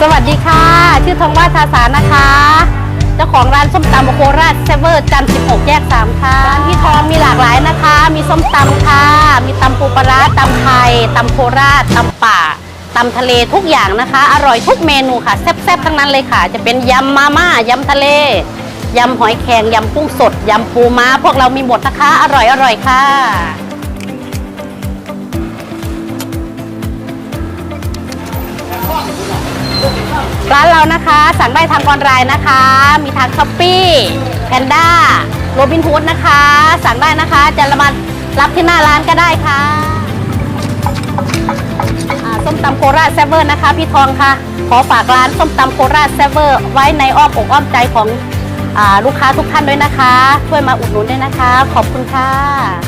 สวัสดีค่ะ ชื่อทองว่าทาสานะคะ เจ้าของร้านส้มตำโคราชเซเวอร์จันทร์16 แยก 3 ค่ะ ร้านพี่ทองมีหลากหลายนะคะ มีส้มตำค่ะ มีตำปูปลาตำไทยตำโคราชตำป่าตำทะเลทุกอย่างนะคะ อร่อยทุกเมนูค่ะ แซ่บๆทั้งนั้นเลยค่ะ จะเป็นยำมาม่ายำทะเลยำหอยแครงยำกุ้งสดยำปูม้าพวกเรามีหมดนะคะ อร่อยอร่อยค่ะ ร้านเรานะคะสั่งได้ทางออนไลน์นะคะ มีทางช้อปปี้แพนด้าโรบินฮูดนะคะ สั่งได้นะคะจะมารับที่หน้าร้านก็ได้ค่ะอ่าส้มตำโคราชเซเวอร์นะคะ พี่ทองค่ะ ขอฝากร้านส้มตำโคราชเซเวอร์ไว้ในอ้อมอกอ้อมใจของอลูกค้าทุกท่านด้วยนะคะ ช่วยมาอุดหนุนด้วยนะคะ ขอบคุณค่ะ